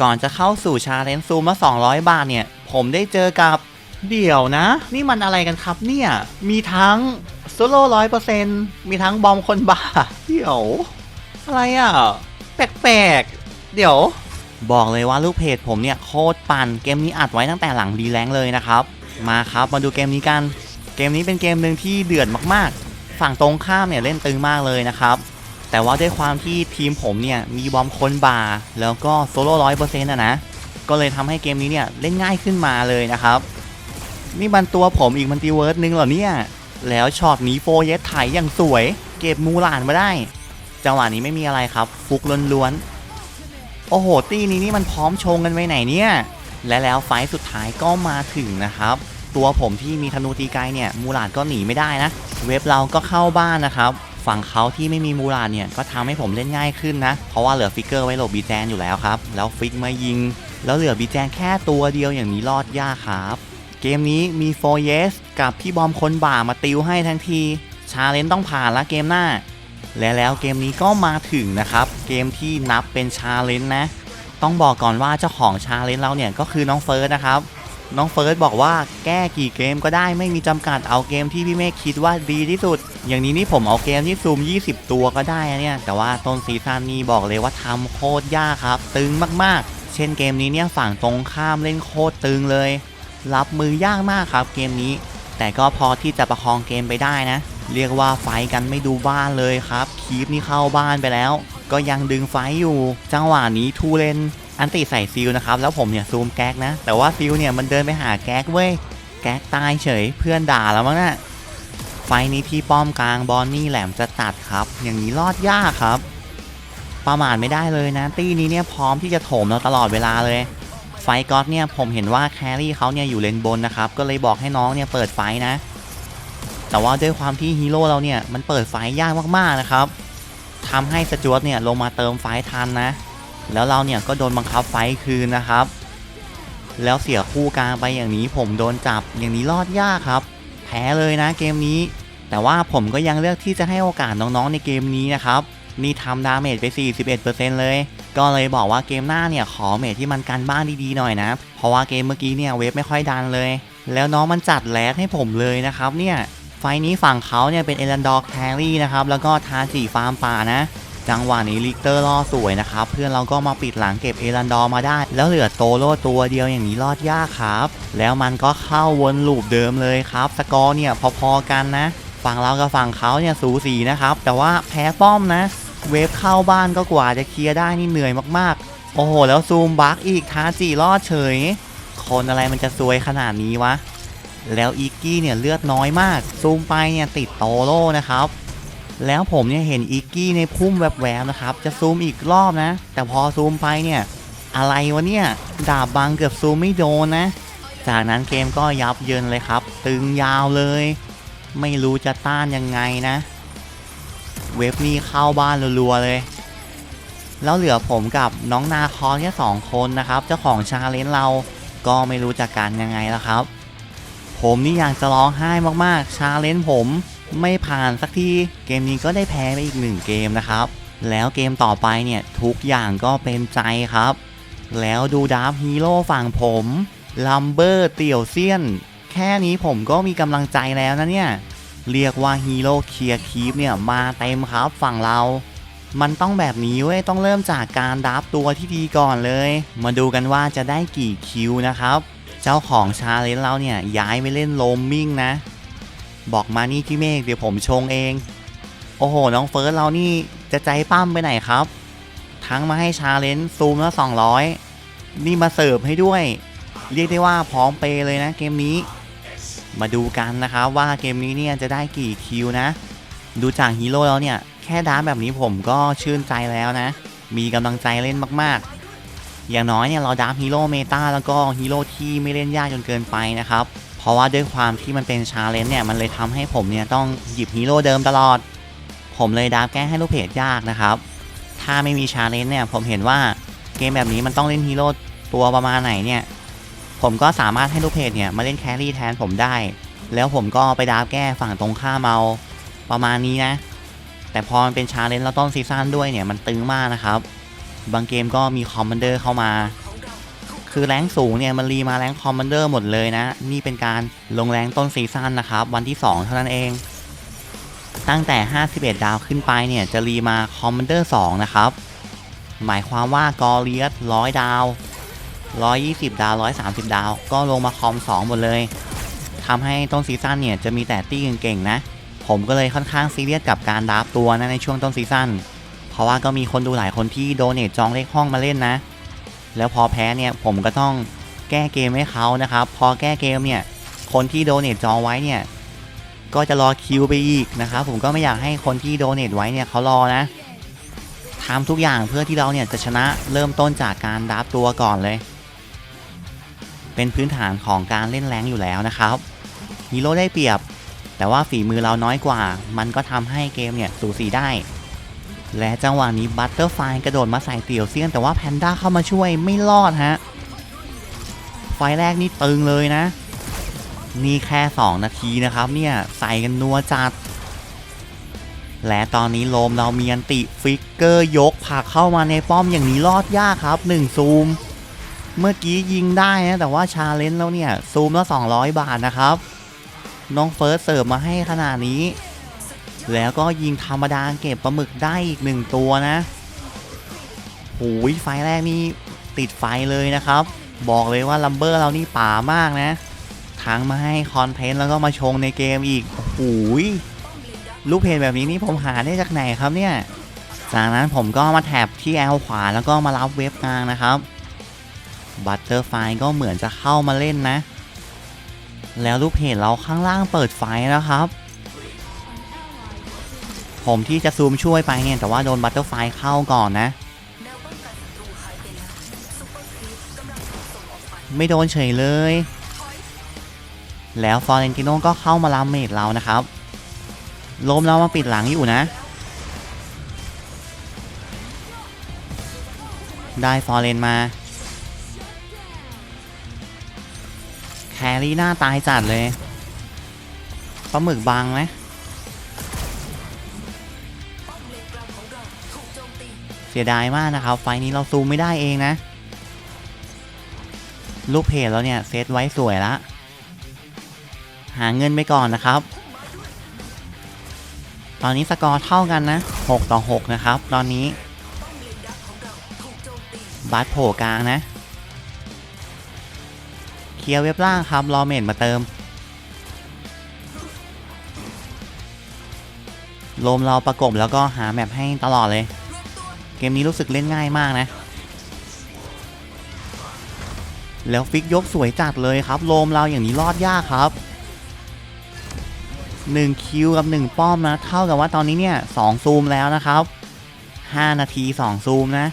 ก่อนจะเข้าสู่ชาเลนจ์ซูมละ200 บาทเนี่ย ผมได้เจอกับเดี๋ยวนะ นี่มันอะไรกันครับเนี่ย มีทั้งโซโล่ร้อยเปอร์เซ็นมีทั้งบอมคนบ้า เดี๋ยว อะไรอะ แปลกๆ เดี๋ยว บอกเลยว่าลูกเพจผมเนี่ยโคตรปั่นเกมนี้อัดไว้ตั้งแต่หลังดีแรงเลยนะครับ มาครับมาดูเกมนี้กัน เกมนี้เป็นเกมหนึ่งที่เดือดมากๆ ฝั่งตรงข้ามเนี่ยเล่นตึงมากเลยนะครับ แต่ว่าด้วยความที่ทีมผมเนี่ยมีบอมคนบาร์แล้วก็โซโล่ร้อยเปอร์เซ็นต์นะนะ ก็เลยทำให้เกมนี้เนี่ยเล่นง่ายขึ้นมาเลยนะครับ นี่มันตัวผมอีกมันติเวิร์สนึงเหรอเนี่ย แล้วช็อตนี้โฟเยสไถอย่างสวย เก็บมูหลานมาได้ จังหวะนี้ไม่มีอะไรครับ ฟุกล้วนๆ โอ้โห ตีนี้นี่มันพร้อมชงกันไปไหนเนี่ย และแล้วไฟสุดท้ายก็มาถึงนะครับ ตัวผมที่มีธนูตีไกลเนี่ยมูหลานก็หนีไม่ได้นะ เว็บเราก็เข้าบ้านนะครับ ฝั่งเขาที่ไม่มีมูหลาเนี่ยก็ทำให้ผมเล่นง่ายขึ้นนะ เพราะว่าเหลือฟิกเกอร์ไว้หลบบีแจนอยู่แล้วครับ แล้วฟิกมายิง แล้วเหลือบีแจนแค่ตัวเดียวอย่างนี้รอดยากครับ เกมนี้มีโฟเยสกับพี่บอมคนบ่ามาติวให้ทั้งทีชาเลนต้องผ่านละเกมหน้า และแล้วเกมนี้ก็มาถึงนะครับ เกมที่นับเป็นชาเลนจ์นะ ต้องบอกก่อนว่าเจ้าของชาเลนจ์เราเนี่ยก็คือน้องเฟิร์สนะครับ น้องเฟิร์สบอกว่าแก้กี่เกมก็ได้ไม่มีจำกัดเอาเกมที่พี่เมฆคิดว่าดีที่สุด อย่างนี้นี่ผมเอาเกมที่ซูม 20 ตัวก็ได้นะเนี่ย แต่ว่าต้นซีซั่นนี้บอกเลยว่าทำโคตรยากครับ ตึงมากๆ เช่นเกมนี้เนี่ยฝั่งตรงข้ามเล่นโคตรตึงเลย รับมือยากมากครับเกมนี้ แต่ก็พอที่จะประคองเกมไปได้นะ เรียกว่าไฟกันไม่ดูบ้านเลยครับคีปนี่เข้าบ้านไปแล้ว ก็ยังดึงไฟอยู่ จังหวะนี้ทูเลน อันติใส่ซิลนะครับแล้วผมเนี่ยซูมแก๊กนะ แต่ว่าซิลเนี่ยมันเดินไปหาแก๊กเว้ยแก๊กตายเฉยเพื่อนด่าแล้วมั้งนะ่ะไฟนี้ที่ป้อมกลางบอนนี่แหลมจะตัดครับ อย่างนี้รอดยากครับ ประมาทไม่ได้เลยนะ ตี้นี้เนี่ยพร้อมที่จะโถมเราตลอดเวลาเลย ไฟก็อตเนี่ยผมเห็นว่าแครี่เขาเนี่ยอยู่เลนบนนะครับ ก็เลยบอกให้น้องเนี่ยเปิดไฟนะ แต่ว่าด้วยความที่ฮีโร่เราเนี่ยมันเปิดไฟยากมากๆนะครับทำให้สจวตเนี่ยลงมาเติมไฟทันนะ แล้วเราเนี่ยก็โดนบังคับไฟคืนนะครับ แล้วเสียคู่กลางไปอย่างนี้ ผมโดนจับอย่างนี้รอดยากครับ แพ้เลยนะเกมนี้ แต่ว่าผมก็ยังเลือกที่จะให้โอกาสน้องๆในเกมนี้นะครับนี่ทำดาเมจไป 41%เลย ก็เลยบอกว่าเกมหน้าเนี่ยขอเมจที่มันกันบ้านดีๆหน่อยนะ เพราะว่าเกมเมื่อกี้เนี่ยเวฟไม่ค่อยดันเลย แล้วน้องมันจัดแรดให้ผมเลยนะครับเนี่ย ไฟนี้ฝั่งเขาเนี่ยเป็นเอรันดอร์แครี่นะครับ แล้วก็ทาจิฟาร์มป่านะ จังหวะนี้ลิกเตอร์ล่อสวยนะครับ เพื่อนเราก็มาปิดหลังเก็บเอรันดอมาได้ แล้วเหลือโตโร่ตัวเดียวอย่างนี้รอดยากครับ แล้วมันก็เข้าวนลูปเดิมเลยครับ สกอร์เนี่ยพอๆกันนะฝั่งเรากับฝั่งเขาเนี่ยสูสีนะครับ แต่ว่าแพ้ป้อมนะ เวฟเข้าบ้านก็กว่าจะเคลียร์ได้นี่เหนื่อยมากๆ โอ้โห แล้วซูมบักอีกท้าจิรอดเฉย คนอะไรมันจะซวยขนาดนี้วะ แล้วอีกกี้เนี่ยเลือดน้อยมาก ซูมไปเนี่ยติดโตโร่นะครับ แล้วผมเนี่ยเห็นอีกกี้ในพุ่มแวบๆนะครับ จะซูมอีกรอบนะ แต่พอซูมไปเนี่ย อะไรวะเนี่ย ดาบบังเกือบซูมไม่โดนนะ จากนั้นเกมก็ยับเยินเลยครับ ตึงยาวเลย ไม่รู้จะต้านยังไงนะ เว็บนี้เข้าบ้านรัวๆเลย แล้วเหลือผมกับน้องนาคอนแค่สองคนนะครับ เจ้าของชาเลนจ์เราก็ไม่รู้จะกันยังไงแล้วครับ ผมนี่อยากจะร้องไห้มากๆ ชาเลนจ์ผม ไม่ผ่านสักทีเกมนี้ก็ได้แพ้ไปอีกหนึ่งเกมนะครับ แล้วเกมต่อไปเนี่ยทุกอย่างก็เป็นใจครับ แล้วดูดาร์ฟฮีโร่ฝั่งผมลัมเบอร์เตี่ยวเซียน แค่นี้ผมก็มีกำลังใจแล้วนะเนี่ย เรียกว่าฮีโร่เคลียร์คีปเนี่ยมาเต็มครับฝั่งเรา มันต้องแบบนี้เว้ยต้องเริ่มจากการดับตัวที่ดีก่อนเลย มาดูกันว่าจะได้กี่คิวนะครับ เจ้าของชาเลนจ์เราเนี่ยย้ายไปเล่นโลมมิ่งนะ บอกมานี่พี่เมฆเดี๋ยวผมชงเอง โอ้โห น้องเฟิร์สเรานี่จะใจปั้มไปไหนครับ ทั้งมาให้ชาเลนจ์ซูมละ200 นี่มาเสิร์ฟให้ด้วย เรียกได้ว่าพร้อมเปย์เลยนะเกมนี้ มาดูกันนะครับว่าเกมนี้เนี่ยจะได้กี่คิวนะ ดูจากฮีโร่แล้วเนี่ยแค่ดาร์ฟแบบนี้ผมก็ชื่นใจแล้วนะ มีกำลังใจเล่นมากๆ อย่างน้อยเนี่ยเราดาร์ฟฮีโร่เมตาแล้วก็ฮีโร่ที่ไม่เล่นยากจนเกินไปนะครับ ราะว่าด้วยความที่มันเป็นชาเลนจ์เนี่ยมันเลยทำให้ผมเนี่ยต้องหยิบฮีโร่เดิมตลอด ผมเลยดาร์ฟแก้ให้ลูกเพจยากนะครับ ถ้าไม่มีชาเลนจ์เนี่ยผมเห็นว่าเกมแบบนี้มันต้องเล่นฮีโร่ตัวประมาณไหนเนี่ยผมก็สามารถให้ลูกเพจเนี่ยมาเล่นแครี่แทนผมได้ แล้วผมก็ไปดาร์ฟแก้ฝั่งตรงข้ามเอาประมาณนี้นะ แต่พอมันเป็นชาเลนจ์แล้วต้นซีซั่นด้วยเนี่ยมันตึงมากนะครับ บางเกมก็มีคอมมานเดอร์เข้ามา คือแรงสูงเนี่ยมันรีมาแรงคอมมานเดอร์หมดเลยนะ นี่เป็นการลงแรงต้นซีซั่นนะครับ วันที่ 2 เท่านั้นเอง ตั้งแต่ 51 ดาวขึ้นไปเนี่ยจะรีมาคอมมานเดอร์2นะครับ หมายความว่ากอเลียสร้อยดาว 120 ดาว 130 ดาว ก็ลงมาคอม 2 หมดเลยทำให้ต้นซีซั่นเนี่ยจะมีแต่ตี้เก่งๆนะ ผมก็เลยค่อนข้างซีเรียสกับการดับตัวนะในช่วงต้นซีซั่นเพราะว่าก็มีคนดูหลายคนที่โดเนทจองเลขห้องมาเล่นนะ แล้วพอแพ้เนี่ยผมก็ต้องแก้เกมให้เขานะครับ พอแก้เกมเนี่ยคนที่โดเนทจองไว้เนี่ยก็จะรอคิวไปอีกนะครับผมก็ไม่อยากให้คนที่โดเนทไว้เนี่ยเขารอนะทำทุกอย่างเพื่อที่เราเนี่ยจะชนะเริ่มต้นจากการดับตัวก่อนเลย เป็นพื้นฐานของการเล่นแรงอยู่แล้วนะครับฮีโร่ได้เปรียบ แต่ว่าฝีมือเราน้อยกว่า มันก็ทำให้เกมเนี่ยสูสีได้ และจังหวะนี้บัตเตอร์ไฟกระโดดมาใส่เตี่ยวเซียน แต่ว่าแพนด้าเข้ามาช่วยไม่รอดฮะ ไฟแรกนี่ตึงเลยนะ นี่แค่ 2 นาทีนะครับเนี่ย ใส่กันนัวจัด และตอนนี้โลมเรามีอันติฟิกเกอร์ยกผักเข้ามาในป้อมอย่างนี้รอดยากครับ 1 ซูม เมื่อกี้ยิงได้นะ แต่ว่าชาเลนจ์แล้วเนี่ย ซูมและ200 บาทนะครับ น้องเฟิร์สเสิร์ฟมาให้ขนาดนี้ แล้วก็ยิงธรรมดาเก็บปลาหมึกได้อีกหนึ่งตัวนะหูยไฟแรกนี่ติดไฟเลยนะครับ บอกเลยว่าลัมเบอร์เรานี่ป่ามากนะทั้งมาให้คอนเทนต์แล้วก็มาชงในเกมอีกหูยลูกเพจแบบนี้นี่ผมหาได้จากไหนครับเนี่ย จากนั้นผมก็มาแท็บที่แอลขวาแล้วก็มารับเว็บกลางนะครับบัตเตอร์ไฟก็เหมือนจะเข้ามาเล่นนะ แล้วลูกเพจเราข้างล่างเปิดไฟแล้วครับ ผมที่จะซูมช่วยไปเนี่ย แต่ว่าโดนบัตเตอร์ไฟเข้าก่อนนะ ไม่โดนเฉยเลย แล้วฟอร์เรนติโนก็เข้ามาลามเมดเรานะครับลมเรามาปิดหลังอยู่นะ ได้ฟอร์เรนมาแครี่หน้าตายจัดเลยปลาหมึกบางไหม สียดายมากนะครับ ไฟนี้เราซูมไม่ได้เองนะ ลูกเพจแล้วเนี่ยเซตไว้สวยละ หาเงินไปก่อนนะครับ ตอนนี้สกอร์เท่ากันนะ 6 ต่อ 6 นะครับ ตอนนี้ บัตโผล่กลางนะ เคลียร์เว็บล่างครับ รอเมดมาเติมลมเราประกบแล้วก็หาแมปให้ตลอดเลย เกมนี้รู้สึกเล่นง่ายมากนะ แล้วฟิกยกสวยจัดเลยครับ โลมเราอย่างนี้รอดยากครับ1คิวกับ 1 ป้อมนะ เท่ากับว่าตอนนี้เนี่ย2ซูมแล้วนะครับ 5 นาที 2 ซูมนะ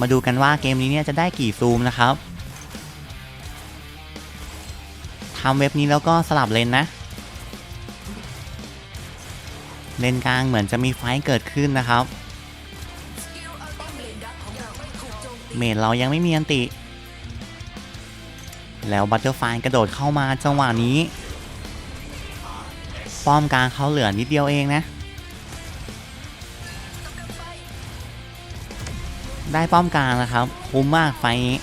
มาดูกันว่าเกมนี้เนี่ยจะได้กี่ซูมนะครับทำเว็บนี้แล้วก็สลับเลนนะ เลนกลางเหมือนจะมีไฟเกิดขึ้นนะครับ เมดเรายังไม่มีอันติ แล้วบัตเตอร์ไฟกระโดดเข้ามาจังหวะนี้ ป้อมกลางเขาเหลือนิดเดียวเองนะ ได้ป้อมกลางนะครับ คุ้มมากไฟนี้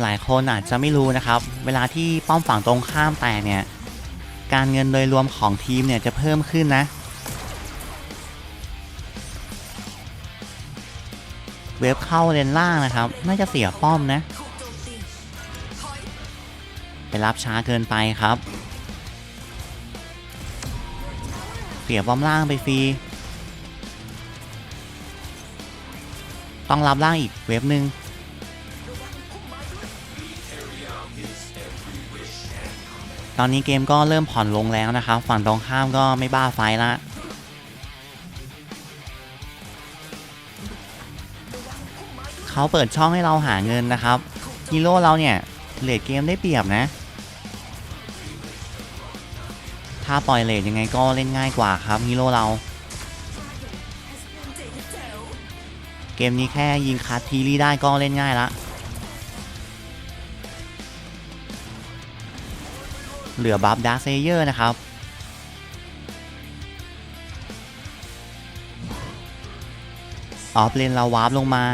หลายคนอาจจะไม่รู้นะครับ เวลาที่ป้อมฝั่งตรงข้ามแตกเนี่ย การเงินโดยรวมของทีมเนี่ยจะเพิ่มขึ้นนะ เว็บเข้าเลนล่างนะครับ น่าจะเสียป้อมนะ ไปรับช้าเกินไปครับ เสียป้อมล่างไปฟรี ต้องรับล่างอีกเว็บหนึ่ง ตอนนี้เกมก็เริ่มผ่อนลงแล้วนะครับ ฝั่งตรงข้ามก็ไม่บ้าไฟละเขาเปิดช่องให้เราหาเงินนะครับฮีโร่เราเนี่ยเลดเกมได้เปรียบนะ ถ้าปล่อยเลดยังไงก็เล่นง่ายกว่าครับฮีโร่เรา เกมนี้แค่ยิงคัดทีรี่ได้ก็เล่นง่ายละ เหลือบัฟดาร์เซเยอร์นะครับออฟเลนเราวาร์ปลงมา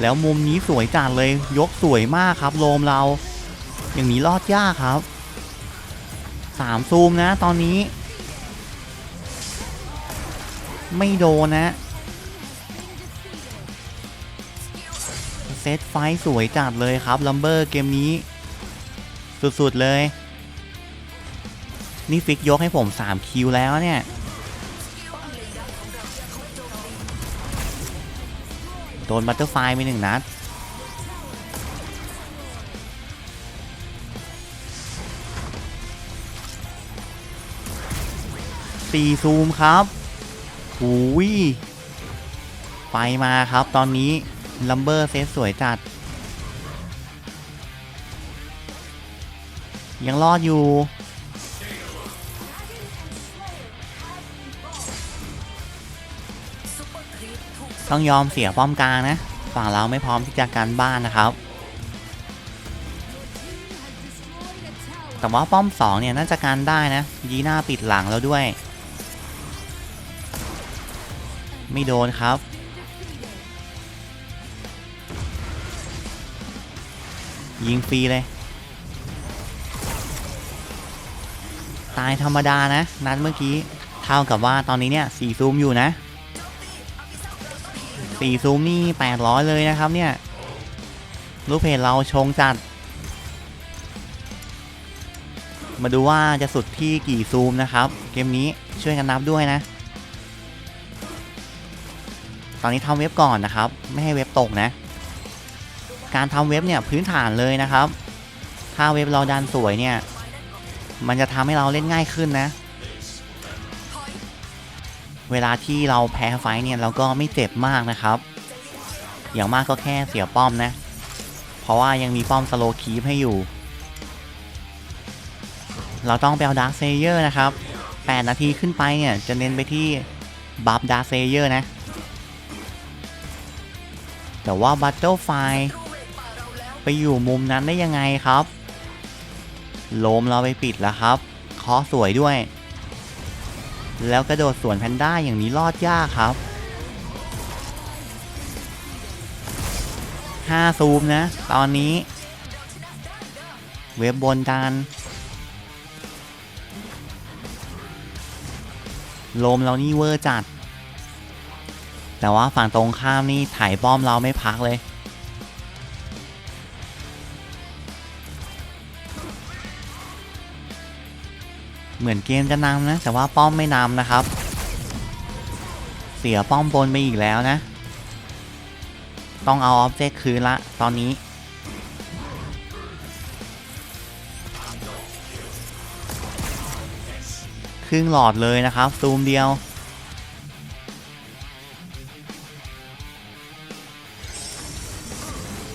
แล้วมุมนี้สวยจัดเลย ยกสวยมากครับโลมเรา อย่างนี้รอดยากครับสามซูมนะตอนนี้ ไม่โดนนะ เซตไฟสวยจัดเลยครับลัมเบอร์เกมนี้ สุด ๆ เลย นี่ฟิกยกให้ผม 3 คิวแล้วเนี่ย โดนบัตเตอร์ไฟไปหนึ่งนัด สี่ซูมครับหูยไปมาครับตอนนี้ลัมเบอร์เซตสวยจัด ยังรอดอยู่ ต้องยอมเสียป้อมกลางนะ ฝั่งเราไม่พร้อมที่จะการบ้านนะครับ แต่ว่าป้อมสองเนี่ยน่าจะการได้นะ ยีหน่าปิดหลังแล้วด้วย ไม่โดนครับยิงฟรีเลย ตายธรรมดานะ นัดเมื่อกี้ เท่ากับว่าตอนนี้เนี่ยสี่ซูมอยู่นะ สี่ซูมนี่แปดร้อยเลยนะครับเนี่ยลูกเพจเราชงจัด มาดูว่าจะสุดที่กี่ซูมนะครับ เกมนี้ช่วยกันนับด้วยนะ ตอนนี้ทำเว็บก่อนนะครับ ไม่ให้เว็บตกนะ การทำเว็บเนี่ยพื้นฐานเลยนะครับ ถ้าเว็บเราดันสวยเนี่ย มันจะทำให้เราเล่นง่ายขึ้นนะ เวลาที่เราแพ้ไฟเนี่ยเราก็ไม่เจ็บมากนะครับ อย่างมากก็แค่เสียป้อมนะ เพราะว่ายังมีป้อมสโลคีฟให้อยู่ เราต้องไปเอาดาร์คเซเยอร์นะครับ 8 นาทีขึ้นไปเนี่ยจะเน้นไปที่บัฟดาร์คเซเยอร์นะ แต่ว่าบัตเ l ิ f ไฟไปอยู่มุมนั้นได้ยังไงครับ โลมเราไปปิดแล้วครับคอสวยด้วย แล้วกระโดดสวนแพนด้าอย่างนี้รอดยากครับ5ซูมนะ ตอนนี้ เว็บบนดันโลมเรานี่เวอร์จัด แต่ว่าฝั่งตรงข้ามนี่ถ่ายป้อมเราไม่พักเลย เหมือนเกมจะนำนะ แต่ว่าป้อมไม่นำนะครับ เสียป้อมบนไปอีกแล้วนะ ต้องเอาออบเจกต์คืนละ ตอนนี้ ครึ่งหลอดเลยนะครับ ซูมเดียว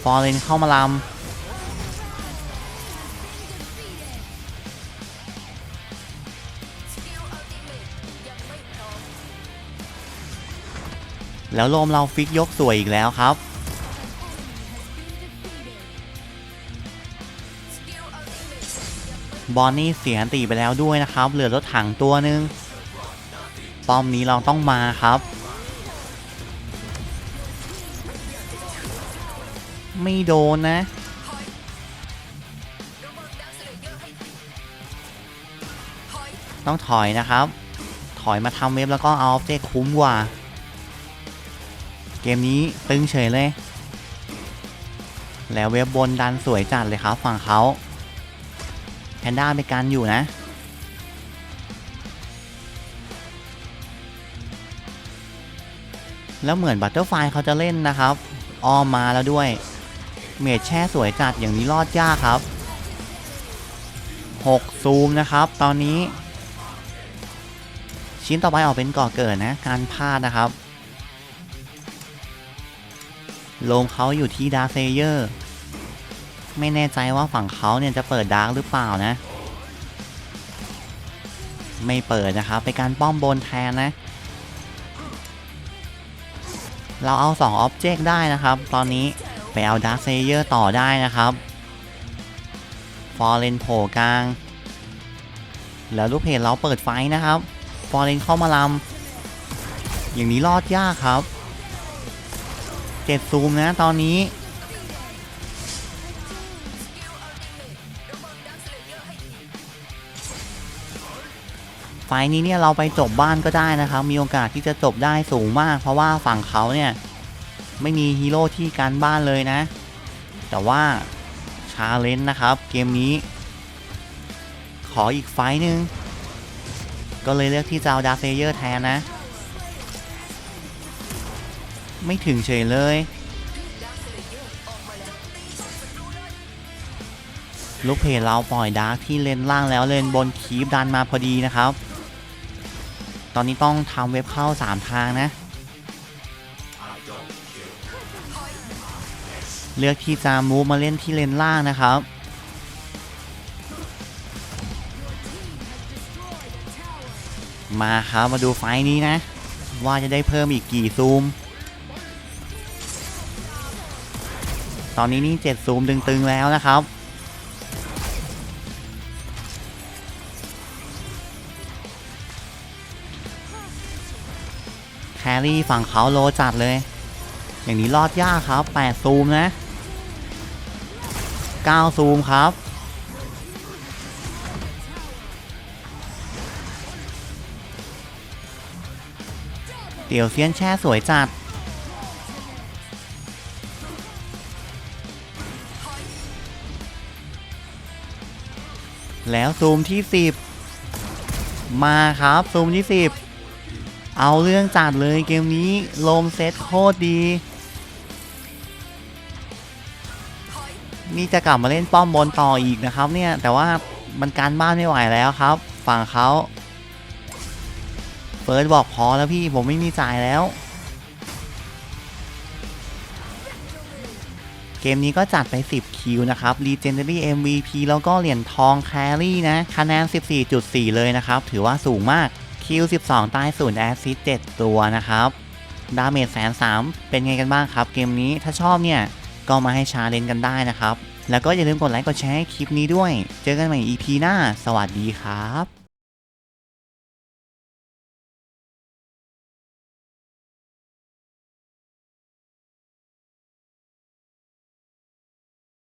ฟอร์เรนเข้ามาลำ แล้วโลมเราฟิกยกสวยอีกแล้วครับ บอลนี่เสียตีไปแล้วด้วยนะครับ เหลือรถถังตัวหนึ่งป้อมนี้เราต้องมาครับ ไม่โดนนะต้องถอยนะครับ ถอยมาทำเว็บแล้วก็เอาออบเจกคุ้มกว่า เกมนี้ตึงเฉยเลย แล้วเว็บบนดันสวยจัดเลยครับฝั่งเขาแพนด้าไปกันอยู่นะ แล้วเหมือนบัตเตอร์ไฟเขาจะเล่นนะครับอ้อมมาแล้วด้วย เมจแช่สวยจัดอย่างนี้รอดยากครับ 6 ซูมนะครับ ตอนนี้ ชิ้นต่อไปออกเป็นก่อเกิดนะ การพลาดนะครับ โลมเขาอยู่ที่ดาร์เซเยอร์ ไม่แน่ใจว่าฝั่งเขาเนี่ยจะเปิดดาร์กหรือเปล่านะ ไม่เปิดนะครับเป็นการป้อมบนแทนนะ เราเอา2อ็อบเจกต์ได้นะครับ ตอนนี้ไปเอาดาร์เซเยอร์ต่อได้นะครับ ฟอร์เรนโผล่กลาง แล้วลูกเพจเราเปิดไฟนะครับ ฟอร์เรนเข้ามาลำอย่างนี้รอดยากครับ 7ซูมนะตอนนี้ ไฟนี้เนี่ยเราไปจบบ้านก็ได้นะครับ มีโอกาสที่จะจบได้สูงมาก เพราะว่าฝั่งเขาเนี่ย ไม่มีฮีโร่ที่การบ้านเลยนะ แต่ว่าชาเลนจ์นะครับ เกมนี้ ขออีกไฟหนึ่งก็เลยเลือกที่จะเอาดาเซเยอร์แทนนะ ไม่ถึงเฉยเลย ลูกเพจเราปล่อยดาร์กที่เลนล่างแล้วเลนบนคีฟดันมาพอดีนะครับ ตอนนี้ต้องทำเว็บเข้า 3 ทางนะ เลือกที่จะมูฟมาเล่นที่เลนล่างนะครับมาครับ มาดูไฟนี้นะ ว่าจะได้เพิ่มอีกกี่ซูม ตอนนี้นี่7ซูมตึงๆแล้วนะครับ แครี่ฝั่งเขาโลจัดเลย อย่างนี้รอดยากครับ8ซูมนะ9ซูมครับเตี๋ยวเซียนแช่สวยจัด แล้วซูมที่ 10 มาครับซูมที่ 10 เอาเรื่องจัดเลยเกมนี้โลมเซตโคตรดี นี่จะกลับมาเล่นป้อมบนต่ออีกนะครับเนี่ย แต่ว่ามันการบ้านไม่ไหวแล้วครับ ฝั่งเขาเฟิร์สบอกพอแล้วพี่ผมไม่มีจ่ายแล้ว เกมนี้ก็จัดไป 10 คิวนะครับ Legendary MVP แล้วก็เหรียญทองแครี่นะ คะแนน 14.4 เลยนะครับ ถือว่าสูงมาก คิว 12 ตาย0แอสซิส7ตัวนะครับ ดาเมจแสนสามเป็นไงกันบ้างครับ เกมนี้ถ้าชอบเนี่ย ก็มาให้ชาเลนกันได้นะครับ แล้วก็อย่าลืมกดไลค์กดแชร์ให้คลิปนี้ด้วย เจอกันใหม่ EP หน้า สวัสดีครับ